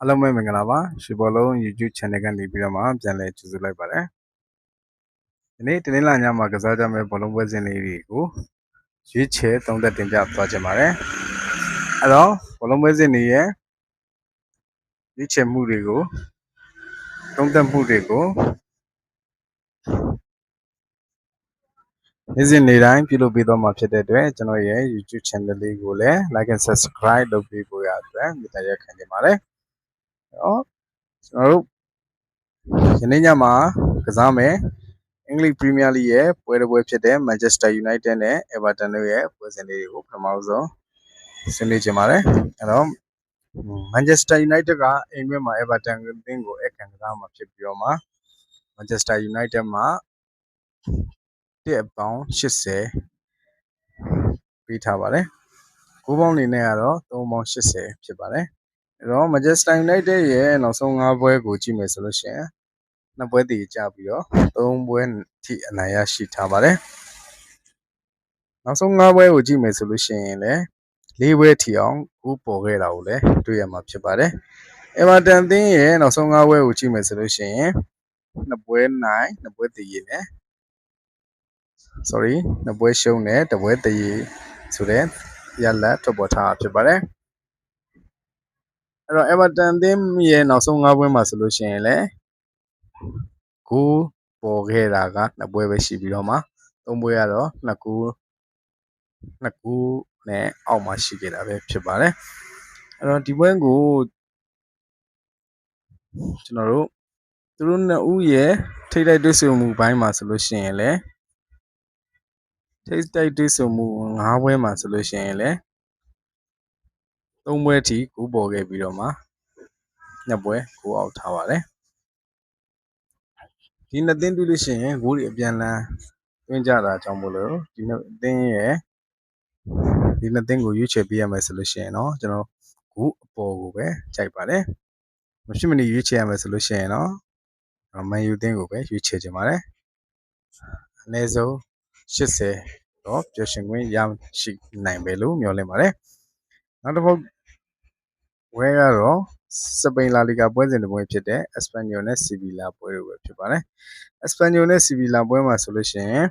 အားလုံးပဲမင်္ဂလာပါရွှေဘော်လုံး YouTube Channel ကနေပြီးတော့မှပြန်လည်ကြိုဆိုလိုက်ပါတယ်ဒီနေ့တနင်္လာညမှာကစားကြမယ့်ဘောလုံးပွဲစဉ်လေးတွေကိုရွေးချယ်သုံးသက်တင်ပြသွားချင်ပါတယ်အဲ့တော့ဘောလုံးပွဲစဉ်တွေရဲ့ရွေးချယ်မှုတွေကိုသုံးသက်မှုတွေကိုနေ့စဉ်နေ့တိုင်းပြုလုပ်ပေးသွားမှာဖြစ်တဲ့အတွက်ကျွန်တော်ရဲ့ YouTube Channel လေးကိုလည်း Like and Subscribe လုပ်ပေးဖို့ရအတွက်မေတ္တာရပ်ခံနေပါတယ် အဲ့တော့ကျွန်တော်တို့ယနေ့ညမှာကစားမယ်အင်္ဂလိပ်ပရီးမီးယားလိရဲ့ပွဲတစ်ပွဲဖြစ်တဲ့ Manchester United နဲ့ Everton တို့ရဲ့ပွဲစဉ်လေးတွေကိုပထမဆုံးဆွေးနွေးကြပါတယ်အဲ့တော့ Manchester United ကအိမ်မက်မှာ Everton အသင်းကိုအခမ်းကစားမှာဖြစ်ပြီးတော့မှ Manchester United မှာတစ်အပေါင်း80ပေးထားပါတယ်ကိုးပေါင်းအနေနဲ့ကတော့3ပေါင်း80ဖြစ်ပါတယ် အဲ့တော့ Manchester United ရဲ့နောက်ဆုံး5ပွဲကိုကြည့်မယ်ဆိုလို့ရှိရင်နှစ်ပွဲတည်ကြပြီးတော့3ပွဲထိအနိုင်ရရှိထားပါတယ်နောက်ဆုံး5ပွဲကိုကြည့်မယ်ဆိုလို့ရှိရင်လည်း၄ပွဲထိအောင်ကိုပေါ်ခဲ့တာကိုလည်းတွေ့ရမှာဖြစ်ပါတယ်။ Everton အသင်းရဲ့နောက်ဆုံး5ပွဲကိုကြည့်မယ်ဆိုလို့ရှိရင်နှစ်ပွဲနိုင်နှစ်ပွဲတည်ရနဲ့ sorry နှစ်ပွဲရှုံးနဲ့တစ်ပွဲတည်ရဆိုတဲ့ရလတ်ထွက်ပေါ်ထားတာဖြစ်ပါတယ်။ အဲ့တော့ Everton အသင်းရဲ့နောက်ဆုံး5ပွဲမှာဆိုလို့ရှိရင်လည်းကိုပေါ်ခဲ့တာကနှစ်ပွဲပဲရှိပြီးတော့မှသုံးပွဲကတော့နှစ်ကူနှစ်ကူနဲ့အောက်မှာရှိခဲ့တာပဲဖြစ်ပါတယ်အဲ့တော့ဒီပွဲကိုကျွန်တော်တို့သူတို့နှစ်ဦးရဲ့ထိတိုက်တွေ့ဆုံမှုဘိုင်းမှာဆိုလို့ရှိရင်လည်းထိတိုက်တွေ့ဆုံမှု၅ပွဲမှာဆိုလို့ရှိရင်လည်း ၃ပွဲထိကူးပေါ်ခဲ့ပြီးတော့မှနှစ်ပွဲကိုအောက်ထားပါတယ်ဒီနှစ်သင်းတွေ့လို့ရှိရင်ဂိုးတွေအပြန်လန်းတွင်းကြတာကြောင့်မို့လို့ဒီနှစ်သင်းရဲ့ဒီနှစ်သင်းကိုရွေးချယ်ပေးရမယ်ဆိုလို့ရှိရင်တော့ကျွန်တော်ဂိုးအပေါ်ကိုပဲကြိုက်ပါတယ်မဖြစ်မနေရွေးချယ်ရမယ်ဆိုလို့ရှိရင်တော့မန်ယူသင်းကိုပဲရွေးချယ်ချင်ပါတယ်အနည်းဆုံး80တော့ပျော်ရွှင်ခွင့်ရရှိနိုင်ပဲလို့မျှော်လင့်ပါတယ်နောက်တစ်ခု ဝဲကတော့စပိန်လာလီဂါပွဲစဉ်တစ်ပွဲဖြစ်တဲ့ Espanyol နဲ့ Sevilla ပွဲတွေပဲဖြစ်ပါတယ်။ Espanyol နဲ့ Sevilla ပွဲမှာဆိုလို့ရှိရင်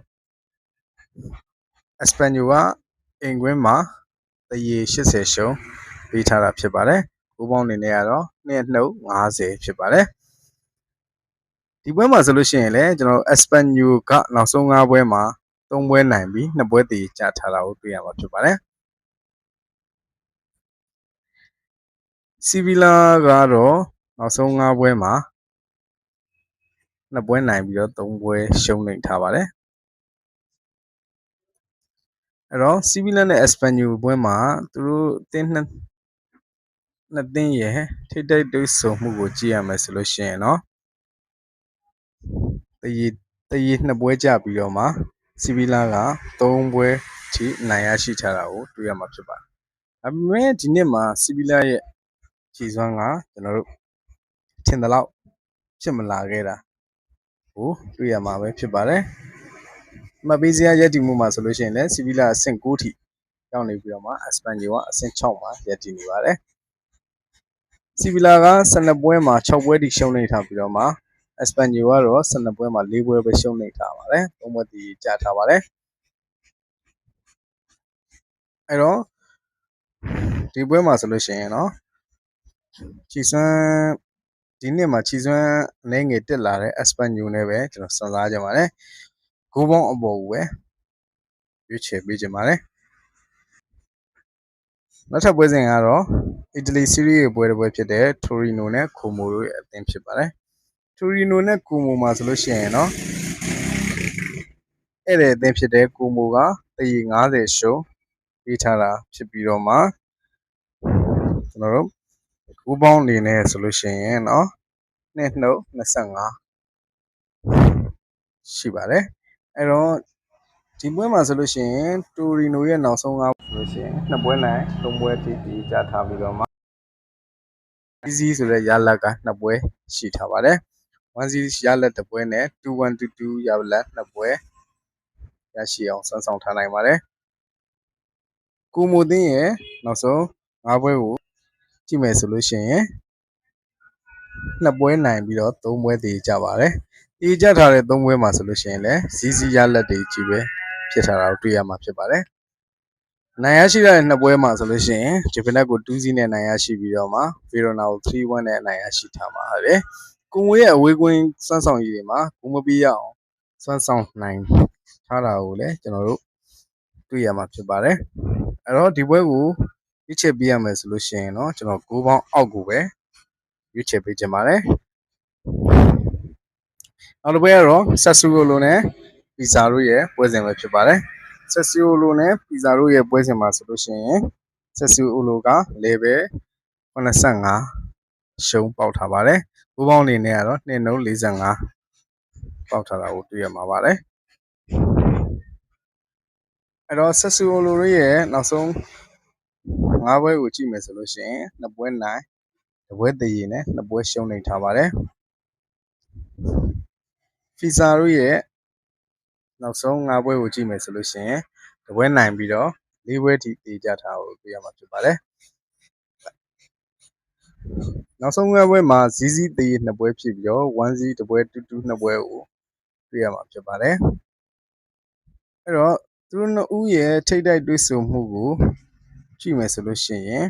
Espanyol ကအိမ်ကွင်းမှာတရေ80ရှုံးပေးထားတာဖြစ်ပါတယ်။ကိုပေါင်းအနေနဲ့ကတော့2နှုတ်50ဖြစ်ပါတယ်။ဒီပွဲမှာဆိုလို့ရှိရင်လည်းကျွန်တော် Espanyol ကနောက်ဆုံး5ပွဲမှာ3ပွဲနိုင်ပြီး2ပွဲတည်ကြထားတာကိုတွေ့ရမှာဖြစ်ပါတယ်။ Sevilla ကတော့နောက်ဆုံး5ပွဲမှာ2ပွဲနိုင်ပြီးတော့3ပွဲရှုံးနေထားပါတယ်အဲ့တော့ Sevilla နဲ့ Espanyol ပွဲမှာသူတို့အသင်းနှစ်နှစ်သင်းရဲ့ထိတိုက်တွေ့ဆုံမှုကိုကြည့်ရမယ်ဆိုလို့ရှိရင်တော့တရီတရီနှစ်ပွဲကြပြီးတော့မှ Sevilla က3ပွဲထိနိုင်ရရှိထားတာကိုတွေ့ရမှာဖြစ်ပါတယ်ဒါပေမဲ့ဒီနှစ်မှာ Sevilla ရဲ့ ခြေစွမ်းကကျွန်တော်တို့ထင်သလောက်ဖြစ်မလာခဲ့တာကိုတွေ့ရမှာပဲဖြစ်ပါတယ်။မပေးစရာရက်တည်မှုမှာဆိုလို့ရှိရင်လည်း Sevilla အဆင့်9ထိရောက်နေပြီးတော့မှ Espanyol ကအဆင့်6မှာရက်တည်နေပါတယ်။ Sevilla က12ပွဲမှာ6ပွဲထိရှုံးနေထားပြီးတော့မှ Espanyol ကတော့12ပွဲမှာ4ပွဲပဲရှုံးနေထားပါတယ်။3ပွဲတည်ကြထားပါတယ်။အဲ့တော့ဒီပွဲမှာဆိုလို့ရှိရင်တော့ ချီစွမ်းဒီနှစ်မှာချီစွမ်းအနေငယ်တက်လာတဲ့ Espanyol နဲ့ပဲကျွန်တော်စံစားကြပါတယ်။ဂိုးပေါင်းအပေါ်ကိုပဲရွေးချယ်ပေးကြပါတယ်။နောက်ထပ်ပွဲစဉ်ကတော့အီတလီစီးရီးရဲ့ပွဲတစ်ပွဲဖြစ်တဲ့ Torino နဲ့ Como တို့ရဲ့အသင်းဖြစ်ပါတယ်။ Torino နဲ့ Como မှာဆိုလို့ရှိရင်တော့အဲ့ဒီအသင်းဖြစ်တဲ့ Como ကတရီ90ရှုံးပေးထားတာဖြစ်ပြီးတော့မှကျွန်တော်တို့ ဂိုးပေါင်းအနေနဲ့ဆိုလို့ရှိရင်เนาะနှစ်နှုတ်25ရှိပါတယ်အဲ့တော့ဒီပွဲမှာဆိုလို့ရှိရင်တူရီနိုရဲ့နောက်ဆုံးကဆိုလို့ရှိရင်နှစ်ပွဲနိုင်သုံးပွဲထိပြီးကြထားပြီးတော့မှ easy ဆိုတဲ့ရလက်ကနှစ်ပွဲရှိထားပါတယ်1-0ရလက်တစ်ပွဲနဲ့2-1-2-2ရလက်နှစ်ပွဲရရှိအောင်စမ်းဆောင်ထားနိုင်ပါတယ်ကိုမိုသင်းရဲ့နောက်ဆုံး၅ပွဲကို ကြည့်မယ်ဆိုလို့ရှိရင်နှစ်ပွဲနိုင်ပြီးတော့သုံးပွဲတည်ကြပါတယ်တည်ကြထားတဲ့သုံးပွဲမှာဆိုလို့ရှိရင်လည်းစီစီရလက်တွေကြီးပဲဖြစ်ထားတာကိုတွေ့ရမှာဖြစ်ပါတယ်နိုင်ရရှိတဲ့နှစ်ပွဲမှာဆိုလို့ရှိရင်ဂျပန်ကို2စီးနဲ့နိုင်ရရှိပြီးတော့မှဗီရိုနာကို3-1နဲ့နိုင်ရရှိထားပါတယ်ကိုငွေရဲ့အဝေးကွင်းစွမ်းဆောင်ရည်တွေမှာကိုမပြီးရအောင်စွမ်းဆောင်နိုင်ထားတာကိုလည်းကျွန်တော်တို့တွေ့ရမှာဖြစ်ပါတယ်အဲ့တော့ဒီပွဲကို ရွေးချယ်ပေးရမယ်ဆိုလို့ရှိရင်တော့ကျွန်တော်9ပေါင်းအောက်ကိုပဲရွေးချယ်ပေးခြင်းပါတယ်နောက်တစ်ပွဲကတော့ဆက်ဆူလိုနဲ့ပီဇာတို့ရဲ့ပွဲစဉ်ပဲဖြစ်ပါတယ်ဆက်ဆူလိုနဲ့ပီဇာတို့ရဲ့ပွဲစဉ်မှာဆိုလို့ရှိရင်ဆက်ဆူလိုက level 85ရှုံးပေါက်ထားပါတယ်9ပေါင်းအနေနဲ့ကတော့2နှုန်း45ပေါက်ထားတာကိုတွေ့ရမှာပါတယ်အဲ့တော့ဆက်ဆူလိုတို့ရဲ့နောက်ဆုံး ၅ဘွဲကိုကြည့်မယ်ဆိုလို့ရှိရင်နှစ်ပွဲနိုင်တစ်ပွဲတည်ရည်နဲ့နှစ်ပွဲရှုံးနေထားပါတယ်ဖီဇာတို့ရဲ့နောက်ဆုံး၅ပွဲကိုကြည့်မယ်ဆိုလို့ရှိရင်တစ်ပွဲနိုင်ပြီးတော့၄ပွဲထိတည်ကြထားကိုတွေ့ရမှာဖြစ်ပါတယ်နောက်ဆုံး၅ပွဲမှာဇီးဇီးတည်ရည်နှစ်ပွဲဖြစ်ပြီးတော့1 0တစ်ပွဲ2 2နှစ်ပွဲကိုတွေ့ရမှာဖြစ်ပါတယ်အဲ့တော့သူတို့နှစ်ဦးရဲ့ထိတ်တိုက်တွေ့ဆုံမှုကို ကြည့်မယ်ဆိုလို့ရှိရင်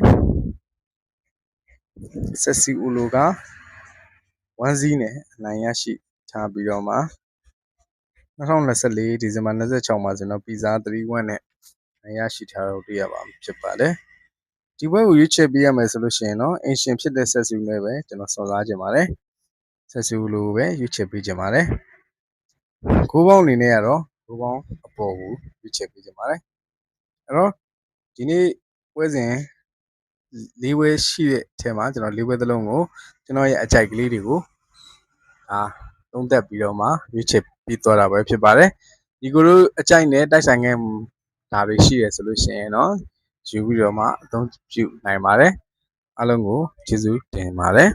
ဆက်စီဦးလိုက1 0နဲ့အနိုင်ရရှိထားပြီးတော့မှ2024ဒီဇင်ဘာ26မှာကျွန်တော်ပီဇာ3-1နဲ့နိုင်ရရှိထားတော့တွေ့ရပါဖြစ်ပါတယ်ဒီဘက်ကိုရွေးချယ်ပေးရမယ်ဆိုလို့ရှိရင်တော့အင်ရှင်ဖြစ်တဲ့ဆက်စုနဲ့ပဲကျွန်တော်စော်ကားခြင်းပါတယ်ဆက်စုလိုပဲရွေးချယ်ပေးခြင်းပါတယ်ကိုးပေါင်းအနေနဲ့ကတော့ကိုးပေါင်းအပေါ်ကိုရွေးချယ်ပေးခြင်းပါတယ်အဲ့တော့ဒီနေ့ ပွဲစဉ်လေးဝဲရှိတဲ့အထက်မှာကျွန်တော်လေးဝဲသလုံးကိုကျွန်တော်ရဲ့အကြိုက်ကလေးတွေကိုအာသုံးသက်ပြီးတော့မှရွေးချယ်ပြီးသွားတာပဲဖြစ်ပါတယ်ဒီကိုတို့အကြိုက်နဲ့တိုက်ဆိုင်ခဲ့ဒါတွေရှိရဆိုလို့ရှိရင်တော့ယူပြီးတော့မှအသုံးပြုနိုင်ပါတယ်အားလုံးကိုကျေးဇူးတင်ပါတယ်